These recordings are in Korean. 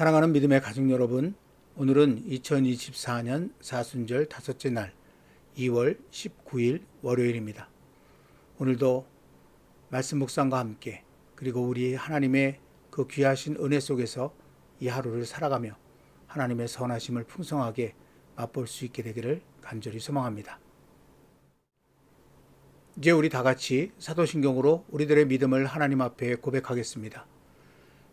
사랑하는 믿음의 가족 여러분, 오늘은 2024년 사순절 다섯째 날 2월 19일 월요일입니다. 오늘도 말씀 묵상과 함께 그리고 우리 하나님의 그 귀하신 은혜 속에서 이 하루를 살아가며 하나님의 선하심을 풍성하게 맛볼 수 있게 되기를 간절히 소망합니다. 이제 우리 다 같이 사도신경으로 우리들의 믿음을 하나님 앞에 고백하겠습니다.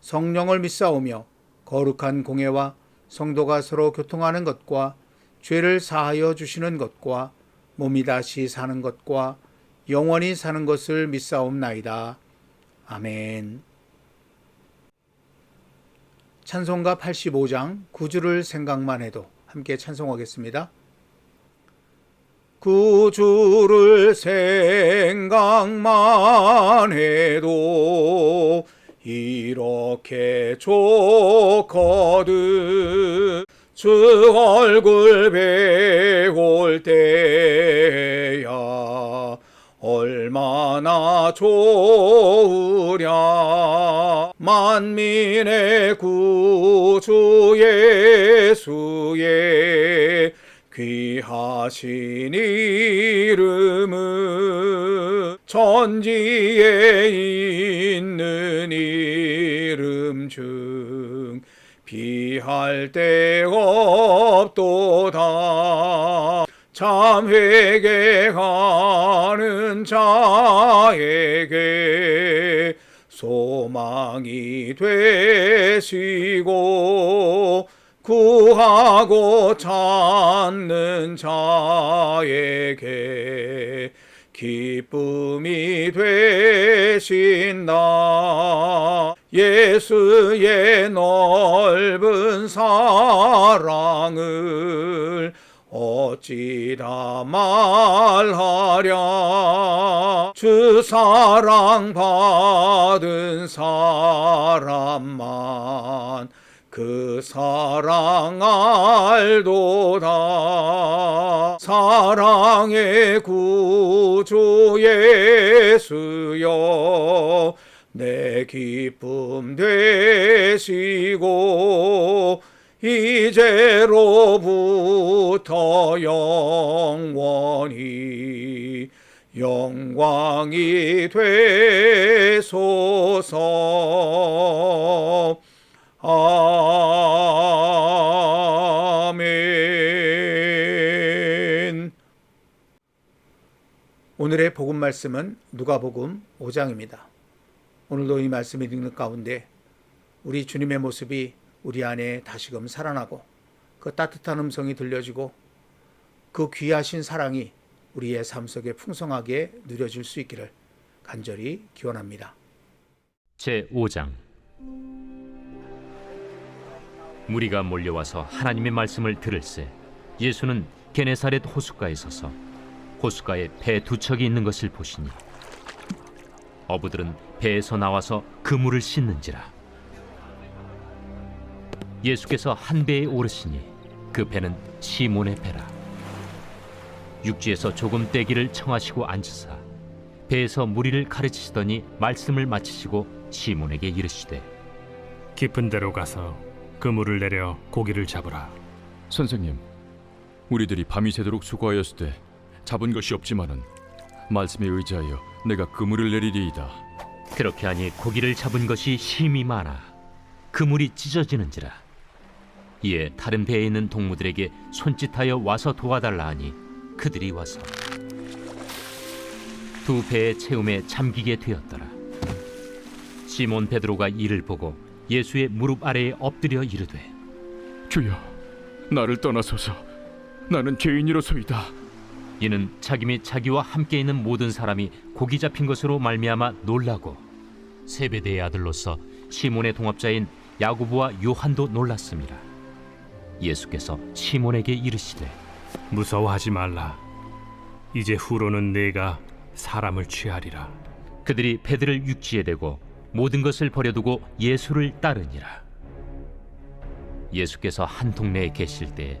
성령을 믿사오며 거룩한 공예와 성도가 서로 교통하는 것과 죄를 사하여 주시는 것과 몸이 다시 사는 것과 영원히 사는 것을 믿사옵나이다. 아멘. 찬송가 85장 구주를 생각만 해도 함께 찬송하겠습니다. 구주를 생각만 해도 이렇게 좋거든 주 얼굴 배울 때야. 얼마나 좋으랴. 만민의 구주 예수의 귀하신 이름은 천지에 있는 이 름중 비할 데 없도다 참 회개하는 자에게 소망이 되시고 구하고 찾는 자에게 기쁨이 되신다. 예수의 넓은 사랑을 어찌 다 말하랴? 주 사랑 받은 사람만 그 사랑 알도다. 사랑의 구주 예수여 내 기쁨 되시고 이제로부터 영원히 영광이 되소서 아멘. 오늘의 복음 말씀은 누가복음 5장입니다. 오늘도 이 말씀을 읽는 가운데 우리 주님의 모습이 우리 안에 다시금 살아나고 그 따뜻한 음성이 들려지고 그 귀하신 사랑이 우리의 삶 속에 풍성하게 누려질 수 있기를 간절히 기원합니다. 제 5장 무리가 몰려와서 하나님의 말씀을 들을새 예수는 게네사렛 호숫가에 서서 호숫가에 배 두 척이 있는 것을 보시니 어부들은 배에서 나와서 그물을 씻는지라 예수께서 한 배에 오르시니 그 배는 시몬의 배라 육지에서 조금 떼기를 청하시고 앉으사 배에서 무리를 가르치시더니 말씀을 마치시고 시몬에게 이르시되 깊은 데로 가서 그물을 내려 고기를 잡으라. 선생님, 우리들이 밤이 새도록 수고하였을 때 잡은 것이 없지만은 말씀에 의지하여 내가 그물을 내리리이다. 그렇게 하니 고기를 잡은 것이 힘이 많아 그물이 찢어지는지라 이에 다른 배에 있는 동무들에게 손짓하여 와서 도와달라 하니 그들이 와서 두 배의 채움에 잠기게 되었더라 시몬 베드로가 이를 보고 예수의 무릎 아래에 엎드려 이르되 주여, 나를 떠나소서. 나는 죄인이로소이다. 이는 자기 및 자기와 함께 있는 모든 사람이 고기 잡힌 것으로 말미암아 놀라고 세베대의 아들로서 시몬의 동업자인 야고보와 요한도 놀랐습니다. 예수께서 시몬에게 이르시되 무서워하지 말라. 이제 후로는 내가 사람을 취하리라. 그들이 배들을 육지에 대고 모든 것을 버려두고 예수를 따르니라. 예수께서 한 동네에 계실 때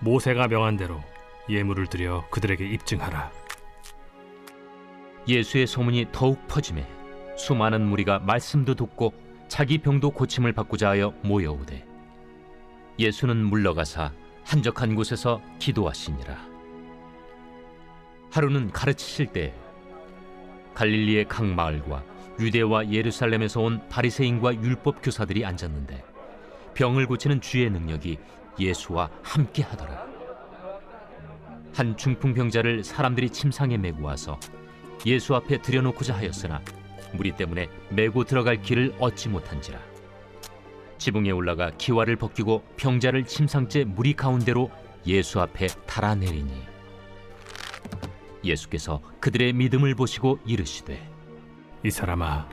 모세가 명한 대로 예물을 드려 그들에게 입증하라. 예수의 소문이 더욱 퍼짐에 수많은 무리가 말씀도 듣고 자기 병도 고침을 받고자 하여 모여오되 예수는 물러가사 한적한 곳에서 기도하시니라 하루는 가르치실 때 갈릴리의 각 마을과 유대와 예루살렘에서 온 바리새인과 율법 교사들이 앉았는데 병을 고치는 주의 능력이 예수와 함께 하더라 한 중풍병자를 사람들이 침상에 메고 와서 예수 앞에 들여놓고자 하였으나 무리 때문에 메고 들어갈 길을 얻지 못한지라 지붕에 올라가 기와를 벗기고 병자를 침상째 무리 가운데로 예수 앞에 달아내리니 예수께서 그들의 믿음을 보시고 이르시되 이 사람아,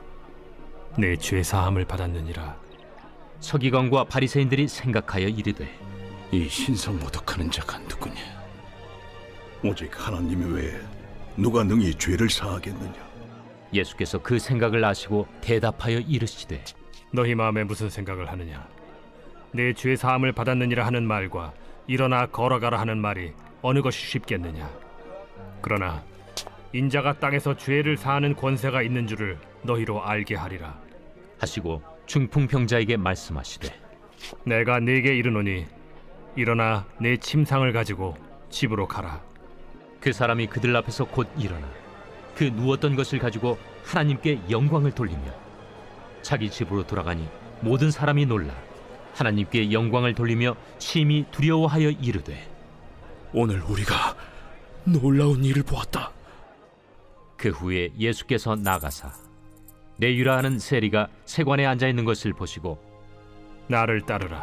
내 죄 사함을 받았느니라. 서기관과 바리새인들이 생각하여 이르되 이 신성 모독하는 자가 누구냐? 오직 하나님 외에 누가 능히 죄를 사하겠느냐? 예수께서 그 생각을 아시고 대답하여 이르시되 너희 마음에 무슨 생각을 하느냐? 내 죄 사함을 받았느니라 하는 말과 일어나 걸어가라 하는 말이 어느 것이 쉽겠느냐? 그러나 인자가 땅에서 죄를 사하는 권세가 있는 줄을 너희로 알게 하리라. 하시고 중풍병자에게 말씀하시되 내가 네게 이르노니 일어나 내 침상을 가지고 집으로 가라. 그 사람이 그들 앞에서 곧 일어나 그 누웠던 것을 가지고 하나님께 영광을 돌리며 자기 집으로 돌아가니 모든 사람이 놀라 하나님께 영광을 돌리며 심히 두려워하여 이르되 오늘 우리가 놀라운 일을 보았다. 그 후에 예수께서 나가사 내유라 하는 세리가 세관에 앉아 있는 것을 보시고 나를 따르라.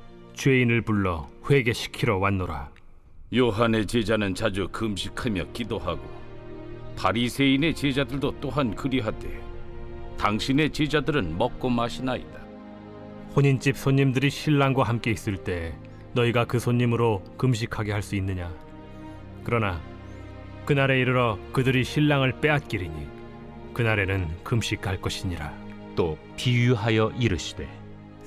죄인을 불러 회개시키러 왔노라. 요한의 제자는 자주 금식하며 기도하고 바리새인의 제자들도 또한 그리하되 당신의 제자들은 먹고 마시나이다. 혼인집 손님들이 신랑과 함께 있을 때 너희가 그 손님으로 금식하게 할 수 있느냐? 그러나 그날에 이르러 그들이 신랑을 빼앗기리니 그날에는 금식할 것이니라. 또 비유하여 이르시되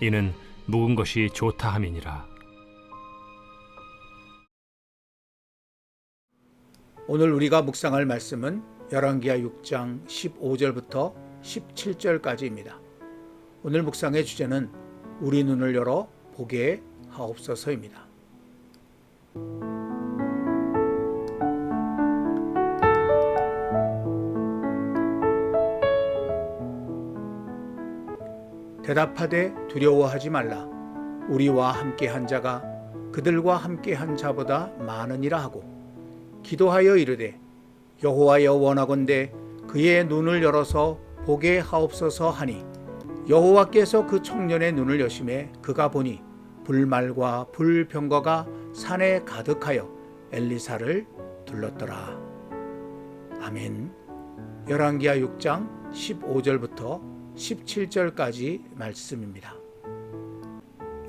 이는 묵은 것이 좋다 함이니라. 오늘 우리가 묵상할 말씀은 열왕기하 6장 15절부터 17절까지입니다. 오늘 묵상의 주제는 우리 눈을 열어 보게 하옵소서입니다. 대답하되 두려워하지 말라. 우리와 함께 한 자가 그들과 함께 한 자보다 많으니라 하고 기도하여 이르되 여호와여 원하건대 그의 눈을 열어서 보게 하옵소서 하니 여호와께서 그 청년의 눈을 여심해 그가 보니 불말과 불병거가 산에 가득하여 엘리사를 둘렀더라. 아멘. 열왕기하 6장 15절부터 17절까지 말씀입니다.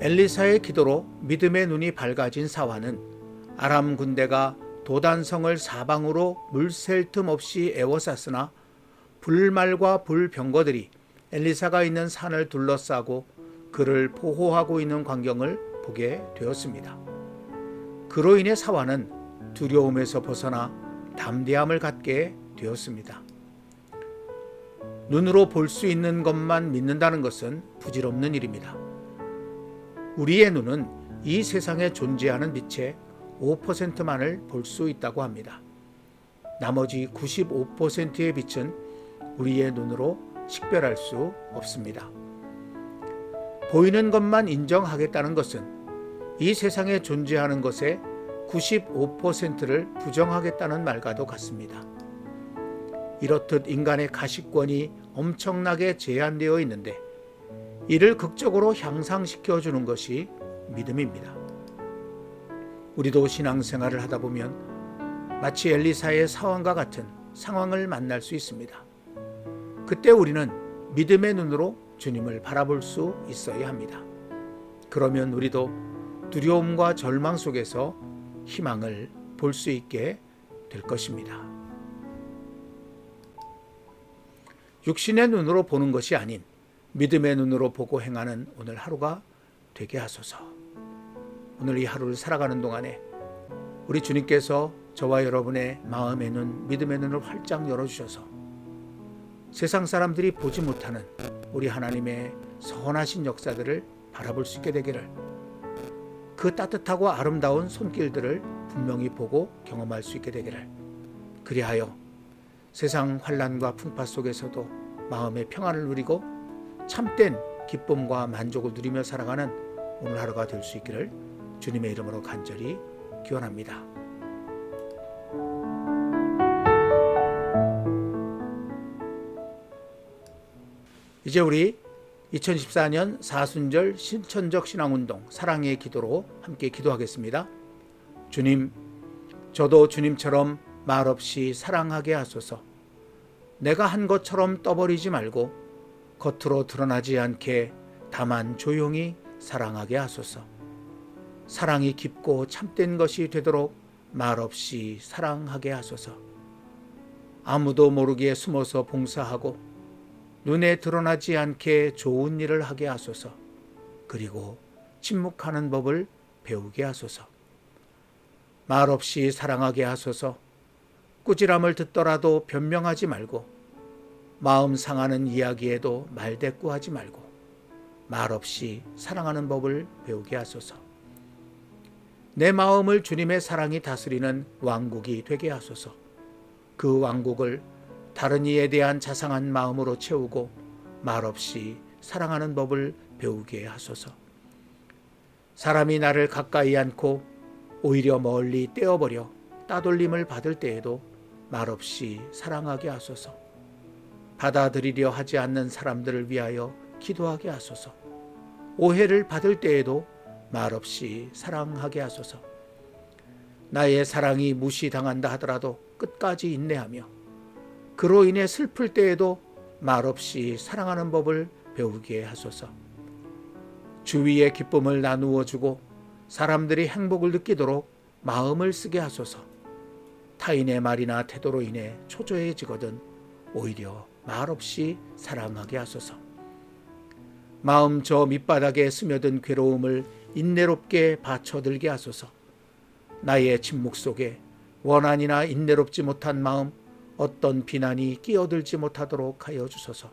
엘리사의 기도로 믿음의 눈이 밝아진 사화는 아람 군대가 도단성을 사방으로 물샐 틈 없이 에워쌌으나 불말과 불병거들이 엘리사가 있는 산을 둘러싸고 그를 보호하고 있는 광경을 보게 되었습니다. 그로 인해 사화는 두려움에서 벗어나 담대함을 갖게 되었습니다. 눈으로 볼 수 있는 것만 믿는다는 것은 부질없는 일입니다. 우리의 눈은 이 세상에 존재하는 빛의 5%만을 볼 수 있다고 합니다. 나머지 95%의 빛은 우리의 눈으로 식별할 수 없습니다. 보이는 것만 인정하겠다는 것은 이 세상에 존재하는 것의 95%를 부정하겠다는 말과도 같습니다. 이렇듯 인간의 가시권이 엄청나게 제한되어 있는데 이를 극적으로 향상시켜 주는 것이 믿음입니다. 우리도 신앙생활을 하다 보면 마치 엘리사의 상황과 같은 상황을 만날 수 있습니다. 그때 우리는 믿음의 눈으로 주님을 바라볼 수 있어야 합니다. 그러면 우리도 두려움과 절망 속에서 희망을 볼 수 있게 될 것입니다. 육신의 눈으로 보는 것이 아닌 믿음의 눈으로 보고 행하는 오늘 하루가 되게 하소서. 오늘 이 하루를 살아가는 동안에 우리 주님께서 저와 여러분의 마음의 눈, 믿음의 눈을 활짝 열어주셔서 세상 사람들이 보지 못하는 우리 하나님의 선하신 역사들을 바라볼 수 있게 되기를 그 따뜻하고 아름다운 손길들을 분명히 보고 경험할 수 있게 되기를 그리하여 세상 환란과 풍파 속에서도 마음의 평안을 누리고 참된 기쁨과 만족을 누리며 살아가는 오늘 하루가 될 수 있기를 주님의 이름으로 간절히 기원합니다. 이제 우리 2014년 사순절 신천적 신앙운동 사랑의 기도로 함께 기도하겠습니다. 주님, 저도 주님처럼 말없이 사랑하게 하소서. 내가 한 것처럼 떠버리지 말고 겉으로 드러나지 않게 다만 조용히 사랑하게 하소서. 사랑이 깊고 참된 것이 되도록 말없이 사랑하게 하소서. 아무도 모르게 숨어서 봉사하고 눈에 드러나지 않게 좋은 일을 하게 하소서. 그리고 침묵하는 법을 배우게 하소서. 말없이 사랑하게 하소서. 꾸지람을 듣더라도 변명하지 말고 마음 상하는 이야기에도 말대꾸하지 말고 말없이 사랑하는 법을 배우게 하소서. 내 마음을 주님의 사랑이 다스리는 왕국이 되게 하소서. 그 왕국을 다른 이에 대한 자상한 마음으로 채우고 말없이 사랑하는 법을 배우게 하소서. 사람이 나를 가까이 않고 오히려 멀리 떼어버려 따돌림을 받을 때에도 말없이 사랑하게 하소서. 받아들이려 하지 않는 사람들을 위하여 기도하게 하소서. 오해를 받을 때에도 말없이 사랑하게 하소서. 나의 사랑이 무시당한다 하더라도 끝까지 인내하며 그로 인해 슬플 때에도 말없이 사랑하는 법을 배우게 하소서. 주위의 기쁨을 나누어 주고 사람들이 행복을 느끼도록 마음을 쓰게 하소서. 타인의 말이나 태도로 인해 초조해지거든 오히려 말없이 사랑하게 하소서. 마음 저 밑바닥에 스며든 괴로움을 인내롭게 받쳐들게 하소서. 나의 침묵 속에 원한이나 인내롭지 못한 마음, 어떤 비난이 끼어들지 못하도록 하여 주소서.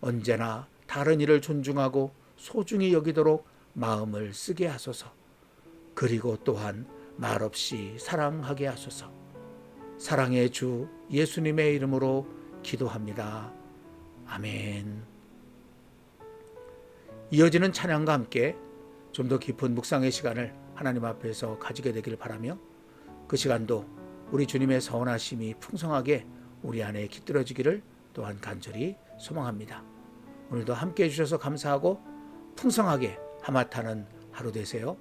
언제나 다른 이를 존중하고 소중히 여기도록 마음을 쓰게 하소서. 그리고 또한 말없이 사랑하게 하소서. 사랑의 주 예수님의 이름으로 기도합니다. 아멘. 이어지는 찬양과 함께 좀 더 깊은 묵상의 시간을 하나님 앞에서 가지게 되기를 바라며 그 시간도 우리 주님의 선하심이 풍성하게 우리 안에 깃들어지기를 또한 간절히 소망합니다. 오늘도 함께 해주셔서 감사하고 풍성하게 하마타는 하루 되세요.